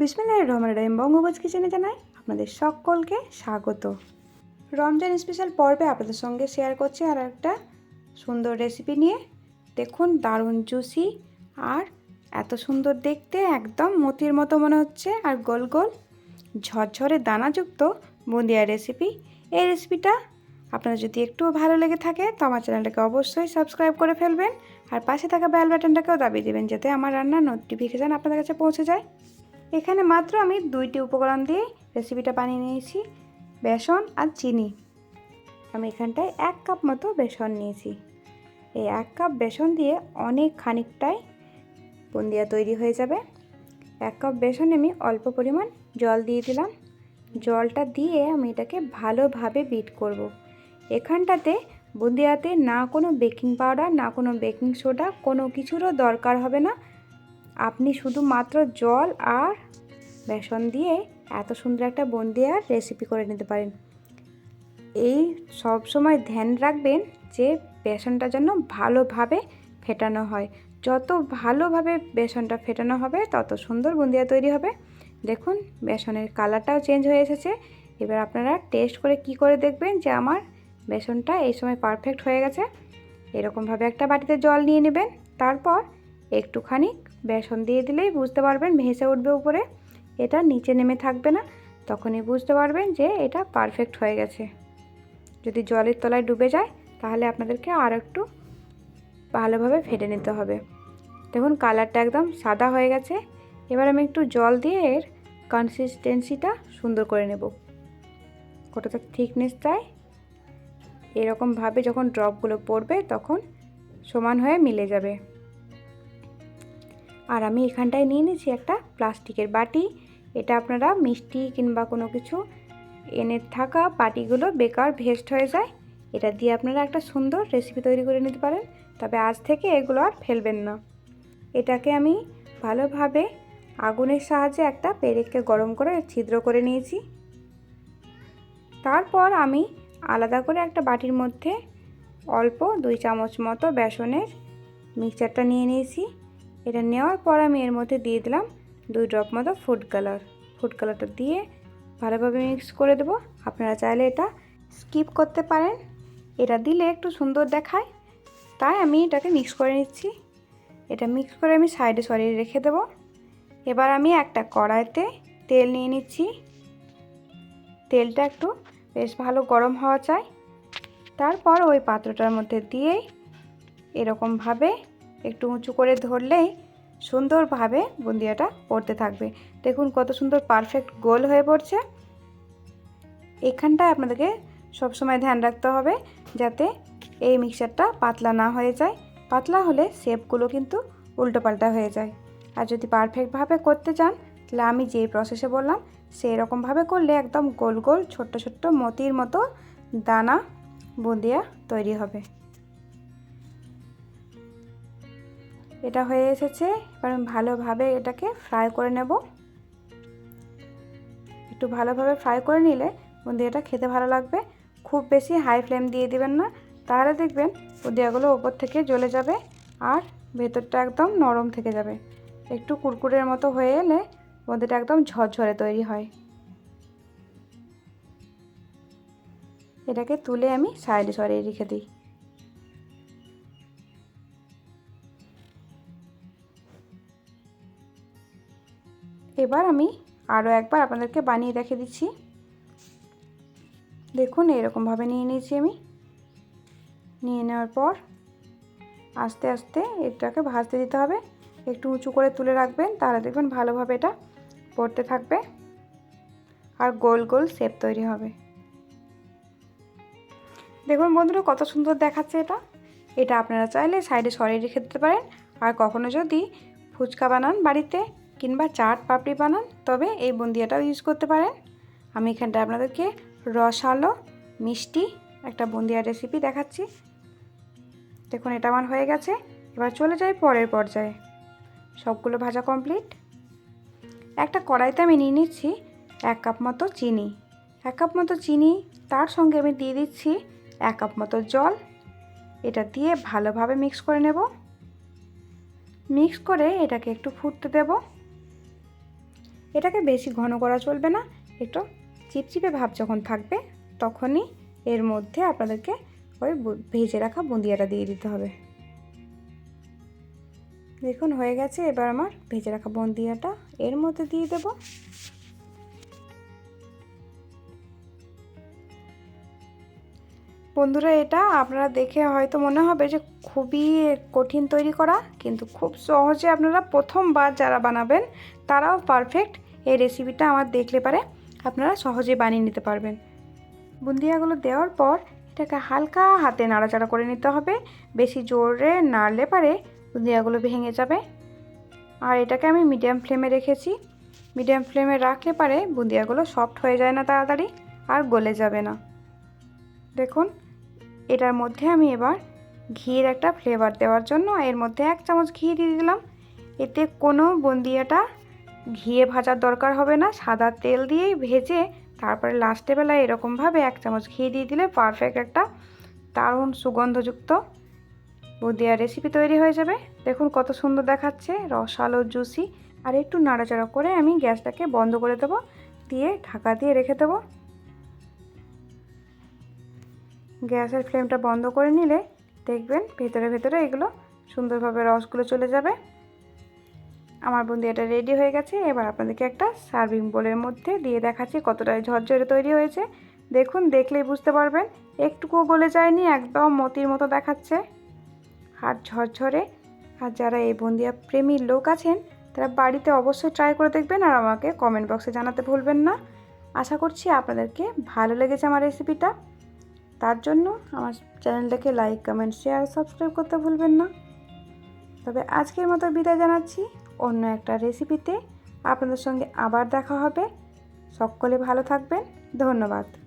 বিসমিল্লাহ রহমান রহিম বঙ্গভোজ কিচেনে জানাই আপনাদের সকলকে স্বাগত। রমজান স্পেশাল পর্বে আপনাদের সঙ্গে শেয়ার করছি আর একটা সুন্দর রেসিপি নিয়ে। দেখুন, দারুণ জুসি আর এত সুন্দর দেখতে, একদম মতির মতো মনে হচ্ছে আর গোল গোল ঝরঝরে দানাযুক্ত বুন্দিয়া রেসিপি এই রেসিপিটা আপনাদের যদি একটুও ভালো লেগে থাকে, তো আমার চ্যানেলটাকে অবশ্যই সাবস্ক্রাইব করে ফেলবেন আর পাশে থাকা বেল বাটনটাকেও দাবিয়ে দেবেন, যাতে আমার রান্নার নোটিফিকেশান আপনাদের কাছে পৌঁছে যায়। এখানে মাত্র আমি দুইটি উপকরণ দিয়ে রেসিপিটা বানিয়ে নিয়েছি, বেসন আর চিনি। আমি এখানটায় এক কাপ মতো বেসন নিয়েছি। এই এক কাপ বেসন দিয়ে অনেক খানিকটাই বুন্দিয়া তৈরি হয়ে যাবে। এক কাপ বেসনে আমি অল্প পরিমাণ জল দিয়ে দিলাম। জলটা দিয়ে আমি এটাকে ভালোভাবে বিট করব। এখানটাতে বুন্দিয়াতে না কোনো বেকিং পাউডার না কোনো বেকিং সোডা কোনো কিছুরও দরকার হবে না। আপনি শুধুমাত্র জল আর বেসন দিয়ে এত সুন্দর একটা বুন্দিয়ার রেসিপি করে নিতে পারেন। এই সব সময় ধ্যান রাখবেন যে বেসনটা যেন ভালোভাবে ফেটানো হয়। যত ভালোভাবে বেসনটা ফেটানো হবে, তত সুন্দর বুন্দিয়া তৈরি হবে। দেখুন, বেসনের কালারটাও চেঞ্জ হয়ে এসেছে। এবার আপনারা টেস্ট করে কি করে দেখবেন যে আমার বেসনটা এই সময় পারফেক্ট হয়ে গেছে। এরকমভাবে একটা বাটিতে জল নিয়ে নেবেন। তারপর একটুখানি বেসন দিয়ে দিলেই বুঝতে পারবেন ভেসে উঠবে উপরে। এটা নিচে নেমে থাকবে না। তখনই বুঝতে পারবেন যে এটা পারফেক্ট হয়ে গেছে। যদি জলের তলায় ডুবে যায়, তাহলে আপনাদেরকে আর একটু ভালোভাবে ফেটে নিতে হবে। দেখুন, কালারটা একদম সাদা হয়ে গেছে। এবার আমি একটু জল দিয়ে এর কনসিস্টেন্সিটা সুন্দর করে নেব। কতটা থিকনেস চাই? এরকমভাবে যখন ড্রপগুলো পড়বে, তখন সমান হয়ে মিলে যাবে। আর আমি এখানটায় নিয়ে নিয়েছি একটা প্লাস্টিকের বাটি। এটা আপনারা মিষ্টি কিংবা কোনো কিছু এনে থাকা বাটিগুলো বেকার ভেস্ট হয়ে যায়। এটা দিয়ে আপনারা একটা সুন্দর রেসিপি তৈরি করে নিতে পারেন, তবে আজ থেকে এগুলো আর ফেলবেন না। এটাকে আমি ভালোভাবে আগুনের সাহায্যে একটা পেরেককে গরম করে ছিদ্র করে নিয়েছি। তারপর আমি আলাদা করে একটা বাটির মধ্যে অল্প দুই চামচ মতো বেসনের মিক্সচারটা নিয়ে নিয়েছি। এটা নেওয়ার পর আমি এর মধ্যে দিয়ে দিলাম দুই ড্রপ মতো ফুড কালার। ফুড কালারটা দিয়ে ভালোভাবে মিক্স করে দেবো। আপনারা চাইলে এটা স্কিপ করতে পারেন। এটা দিলে একটু সুন্দর দেখায়। তাই আমি এটাকে মিক্স করে নিচ্ছি। এটা মিক্স করে আমি সাইডে সরিয়ে রেখে দেবো। এবার আমি একটা কড়াইতে তেল নিয়ে নিচ্ছি। তেলটা একটু বেশ ভালো গরম হওয়া চাই। তারপর ওই পাত্রটার মধ্যে দিয়ে এরকমভাবে একটু উঁচু করে ধরলেই সুন্দরভাবে বুন্দিয়াটা পড়তে থাকবে। দেখুন কত সুন্দর পারফেক্ট গোল হয়ে পড়ছে। এখানটায় আপনাদেরকে সবসময় ধ্যান রাখতে হবে যাতে এই মিক্সারটা পাতলা না হয়ে যায়। পাতলা হলে শেপগুলো কিন্তু উল্টোপাল্টা হয়ে যায়। আর যদি পারফেক্টভাবে করতে চান, তাহলে আমি যেই প্রসেসে বললাম সেই রকমভাবে করলে একদম গোল গোল ছোট্ট ছোট্ট মতির মতো দানা বুঁদিয়া তৈরি হবে। এটা হয়ে এসেছে। এবার আমি ভালোভাবে এটাকে ফ্রাই করে নেব। একটু ভালোভাবে ফ্রাই করে নিলে বন্ধু এটা খেতে ভালো লাগবে। খুব বেশি হাই ফ্লেম দিয়ে দিবেন না। তাহলে দেখবেন বুঁদিয়াগুলো ওপর থেকে জ্বলে যাবে আর ভেতরটা একদম নরম থেকে যাবে। একটু কুরকুরের মতো হয়ে এলে বুঁদিটা একদম ঝরঝরে তৈরি হয়। এটাকে তুলে আমি সাইডে সরিয়ে রেখে দিই। এবার আমি আরও একবার আপনাদেরকে বানিয়ে রেখে দিচ্ছি। দেখুন, এরকমভাবে নিয়ে নিয়েছি আমি। নিয়ে নেওয়ার পর আস্তে আস্তে এটাকে ভাজতে দিতে হবে। একটু উঁচু করে তুলে রাখবেন, তাহলে দেখবেন ভালোভাবে এটা পড়তে থাকবে আর গোল গোল শেপ তৈরি হবে। দেখুন বন্ধুরা, কত সুন্দর দেখাচ্ছে এটা। এটা আপনারা চাইলে সাইডে সরিয়ে রেখে দিতে পারেন। আর কখনো যদি ফুচকা বানান বাড়িতে কিংবা চাট পাপড়ি বানান, তবে এই বুন্দিয়াটাও ইউজ করতে পারেন। আমি এখানটা আপনাদেরকে রসালো, মিষ্টি একটা বুন্দিয়া রেসিপি দেখাচ্ছি। দেখুন, এটা আমার হয়ে গেছে। এবার চলে যাই পরের পর্যায়ে। সবগুলো ভাজা কমপ্লিট একটা কড়াইতে আমি নিয়ে নিচ্ছি এক কাপ মতো চিনি। এক কাপ মতো চিনি, তার সঙ্গে আমি দিয়ে দিচ্ছি এক কাপ মতো জল। এটা দিয়ে ভালোভাবে মিক্স করে নেব। মিক্স করে এটাকে একটু ফুটতে দেব। এটাকে বেশি ঘন করা চলবে না, একটু চিপচিপে ভাব যখন থাকবে, তখনই এর মধ্যে আপনাদেরকে ওই ভেজে রাখা বুন্দিয়াটা দিয়ে দিতে হবে। দেখুন, হয়ে গেছে, এবার আমার ভেজে রাখা বুন্দিয়াটা এর মধ্যে দিয়ে দেব। বন্ধুরা, এটা আপনারা দেখে হয়তো মনে হবে যে খুবই কঠিন তৈরি করা, কিন্তু খুব সহজে আপনারা প্রথমবার যারা বানাবেন, তারাও পারফেক্ট এই রেসিপিটা আমার দেখলে পারে আপনারা সহজে বানিয়ে নিতে পারবেন। বুন্দিয়াগুলো দেওয়ার পর এটাকে হালকা হাতে নাড়াচাড়া করে নিতে হবে। বেশি জোরে নাড়লে পারে বুন্দিয়াগুলো ভেঙে যাবে। আর এটাকে আমি মিডিয়াম ফ্লেমে রেখেছি। মিডিয়াম ফ্লেমে রাখলে পারে বুন্দিয়াগুলো সফট হয়ে যায় না তাড়াতাড়ি আর গলে যাবে না। দেখুন, এটার মধ্যে আমি এবার ঘির একটা ফ্লেভার দেওয়ার জন্য এর মধ্যে এক চামচ ঘি দিয়ে দিলাম। এতে কোনো বুন্দিয়াটা ঘিয়ে ভাজার দরকার হবে না, সাদা তেল দিয়েই ভেজে তারপরে লাস্টে বেলায় এরকমভাবে এক চামচ ঘি দিয়ে দিলে পারফেক্ট একটা দারুণ সুগন্ধযুক্ত বুন্দিয়া রেসিপি তৈরি হয়ে যাবে। দেখুন কত সুন্দর দেখাচ্ছে, রসালো জুসি আর একটু নাড়াচাড়া করে আমি গ্যাসটাকে বন্ধ করে দেবো, দিয়ে ঢাকা দিয়ে রেখে দেবো। গ্যাসের ফ্লেমটা বন্ধ করে নিলে দেখবেন ভেতরে ভেতরে এগুলো সুন্দরভাবে রসগুলো চলে যাবে। আমার বুন্দিয়াটা রেডি হয়ে গেছে। এবার আপনাদেরকে একটা সার্ভিং বোলের মধ্যে দিয়ে দেখাচ্ছি কতটা ঝরঝরে তৈরি হয়েছে। দেখুন, দেখলেই বুঝতে পারবেন। একটুকুও গলে যায়নি, একদম মতির মতো দেখাচ্ছে। আর ঝরঝরে। আর যারা এই বুন্দিয়া প্রেমীর লোক আছেন, তারা বাড়িতে অবশ্যই ট্রাই করে দেখবেন আর আমাকে কমেন্ট বক্সে জানাতে ভুলবেন না। আশা করছি আপনাদেরকে ভালো লেগেছে আমার রেসিপিটা তার জন্য আমার চ্যানেলটাকে লাইক কমেন্ট শেয়ার সাবস্ক্রাইব করতে ভুলবেন না। তবে আজকের মতো বিদায় জানাচ্ছি। অন্য একটা রেসিপিতে আপনাদের সঙ্গে আবার দেখা হবে। সকলে ভালো থাকবেন। ধন্যবাদ।